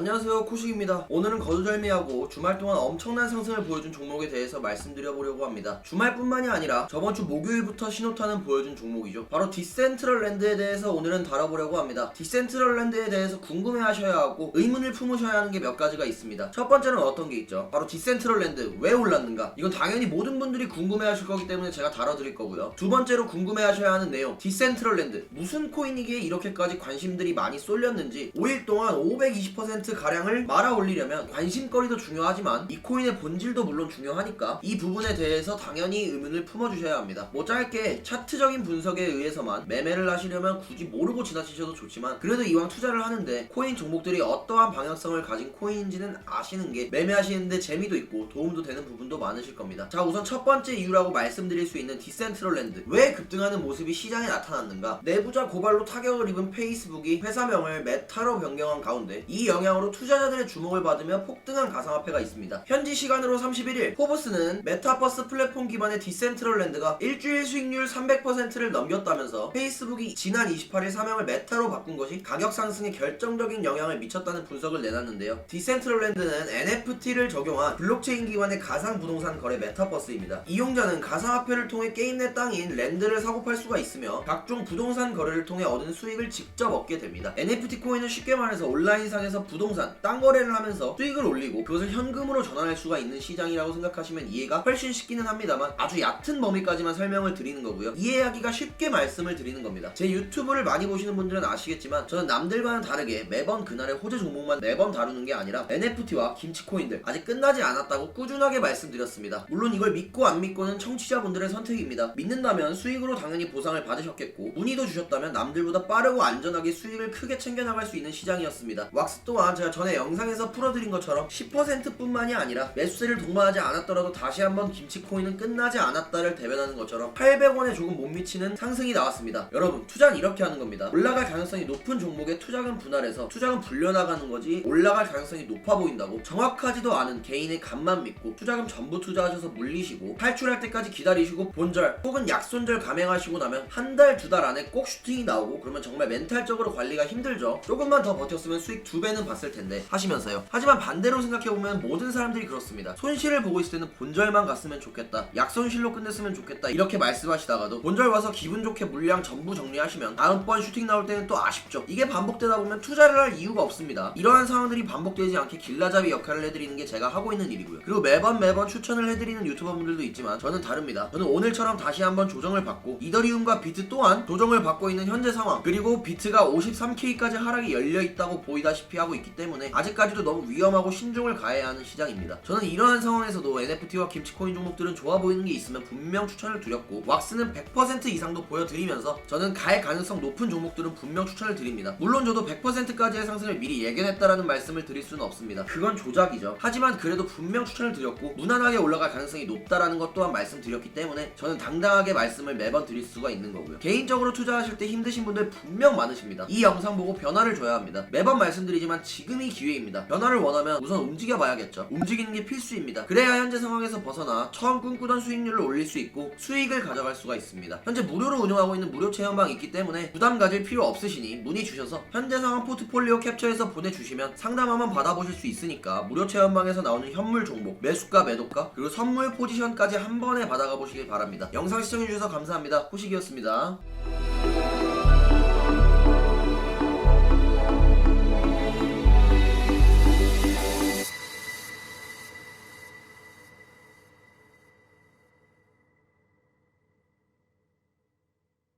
안녕하세요 코식입니다. 오늘은 거두절미하고 주말 동안 엄청난 상승을 보여준 종목에 대해서 말씀드려보려고 합니다. 주말뿐만이 아니라 저번 주 목요일부터 신호탄은 보여준 종목이죠. 바로 디센트럴랜드에 대해서 오늘은 다뤄보려고 합니다. 디센트럴랜드에 대해서 궁금해하셔야 하고 의문을 품으셔야 하는 게 몇 가지가 있습니다. 첫 번째는 어떤 게 있죠? 바로 디센트럴랜드 왜 올랐는가? 이건 당연히 모든 분들이 궁금해하실 거기 때문에 제가 다뤄드릴 거고요. 두 번째로 궁금해하셔야 하는 내용. 디센트럴랜드 무슨 코인이기에 이렇게까지 관심들이 많이 쏠렸는지 5일 동안 520% 가량을 말아 올리려면 관심거리도 중요하지만 이 코인의 본질도 물론 중요하니까 이 부분에 대해서 당연히 의문을 품어주셔야 합니다. 뭐 짧게 차트적인 분석에 의해서만 매매를 하시려면 굳이 모르고 지나치셔도 좋지만 그래도 이왕 투자를 하는데 코인 종목들이 어떠한 방향성을 가진 코인인지는 아시는 게 매매하시는데 재미도 있고 도움도 되는 부분도 많으실 겁니다. 자 우선 첫 번째 이유라고 말씀드릴 수 있는 디센트럴랜드 왜 급등하는 모습이 시장에 나타났는가 내부자 고발로 타격을 입은 페이스북이 회사명을 메타로 변경한 가운데 이 영향 으로 투자자들의 주목을 받으며 폭등한 가상화폐가 있습니다. 현지 시간으로 31일 포브스는 메타버스 플랫폼 기반의 디센트럴랜드가 일주일 수익률 300%를 넘겼다면서 페이스북이 지난 28일 사명을 메타로 바꾼 것이 가격 상승에 결정적인 영향을 미쳤다는 분석을 내놨는데요. 디센트럴랜드는 NFT를 적용한 블록체인 기반의 가상 부동산 거래 메타버스입니다. 이용자는 가상화폐를 통해 게임 내 땅인 랜드를 사고 팔 수가 있으며 각종 부동산 거래를 통해 얻은 수익을 직접 얻게 됩니다. NFT 코인은 쉽게 말해서 온라인상에서 부동 산, 땅 거래를 하면서 수익을 올리고 그것을 현금으로 전환할 수가 있는 시장이라고 생각하시면 이해가 훨씬 쉽기는 합니다만 아주 얕은 범위까지만 설명을 드리는 거고요. 이해하기가 쉽게 말씀을 드리는 겁니다. 제 유튜브를 많이 보시는 분들은 아시겠지만 저는 남들과는 다르게 매번 그날의 호재 종목만 매번 다루는 게 아니라 NFT와 김치 코인들 아직 끝나지 않았다고 꾸준하게 말씀드렸습니다. 물론 이걸 믿고 안 믿고는 청취자분들의 선택입니다. 믿는다면 수익으로 당연히 보상을 받으셨겠고 문의도 주셨다면 남들보다 빠르고 안전하게 수익을 크게 챙겨나갈 수 있는 시장이었습니다. 왁스 또한 제가 전에 영상에서 풀어드린 것처럼 10%뿐만이 아니라 매수세를 동반하지 않았더라도 다시 한번 김치 코인은 끝나지 않았다를 대변하는 것처럼 800원에 조금 못 미치는 상승이 나왔습니다. 여러분 투자는 이렇게 하는 겁니다. 올라갈 가능성이 높은 종목에 투자금 분할해서 투자금 불려나가는 거지 올라갈 가능성이 높아 보인다고 정확하지도 않은 개인의 감만 믿고 투자금 전부 투자하셔서 물리시고 탈출할 때까지 기다리시고 본절 혹은 약손절 감행하시고 나면 한 달 두달 안에 꼭 슈팅이 나오고 그러면 정말 멘탈적으로 관리가 힘들죠. 조금만 더 버텼으면 수익 두 배는 봤을 텐데 하시면서요. 하지만 반대로 생각해보면 모든 사람들이 그렇습니다. 손실을 보고 있을 때는 본절만 갔으면 좋겠다. 약손실로 끝냈으면 좋겠다. 이렇게 말씀하시다가도 본절 와서 기분 좋게 물량 전부 정리하시면 다음번 슈팅 나올 때는 또 아쉽죠. 이게 반복되다 보면 투자를 할 이유가 없습니다. 이러한 상황들이 반복되지 않게 길라잡이 역할을 해드리는 게 제가 하고 있는 일이고요. 그리고 매번 매번 추천을 해드리는 유튜버분들도 있지만 저는 다릅니다. 저는 오늘처럼 다시 한번 조정을 받고 이더리움과 비트 또한 조정을 받고 있는 현재 상황 그리고 비트가 53K까지 하락이 열려 있다고 보이다시피 하고 있기 때문에 아직까지도 너무 위험하고 신중을 가해야 하는 시장입니다. 저는 이러한 상황에서도 NFT와 김치코인 종목들은 좋아 보이는 게 있으면 분명 추천을 드렸고 왁스는 100% 이상도 보여드리면서 저는 갈 가능성 높은 종목들은 분명 추천을 드립니다. 물론 저도 100%까지의 상승을 미리 예견했다라는 말씀을 드릴 수는 없습니다. 그건 조작이죠. 하지만 그래도 분명 추천을 드렸고 무난하게 올라갈 가능성이 높다라는 것 또한 말씀드렸기 때문에 저는 당당하게 말씀을 매번 드릴 수가 있는 거고요. 개인적으로 투자하실 때 힘드신 분들 분명 많으십니다. 이 영상 보고 변화를 줘야 합니다. 매번 말씀드리지만 지금이 기회입니다. 변화를 원하면 우선 움직여 봐야겠죠. 움직이는 게 필수입니다. 그래야 현재 상황에서 벗어나 처음 꿈꾸던 수익률을 올릴 수 있고 수익을 가져갈 수가 있습니다. 현재 무료로 운영하고 있는 무료 체험방이 있기 때문에 부담 가질 필요 없으시니 문의 주셔서 현재 상황 포트폴리오 캡처해서 보내주시면 상담 한번 받아보실 수 있으니까 무료 체험방에서 나오는 현물 종목, 매수가, 매도가, 그리고 선물 포지션까지 한 번에 받아가 보시길 바랍니다. 영상 시청해주셔서 감사합니다. 호식이었습니다.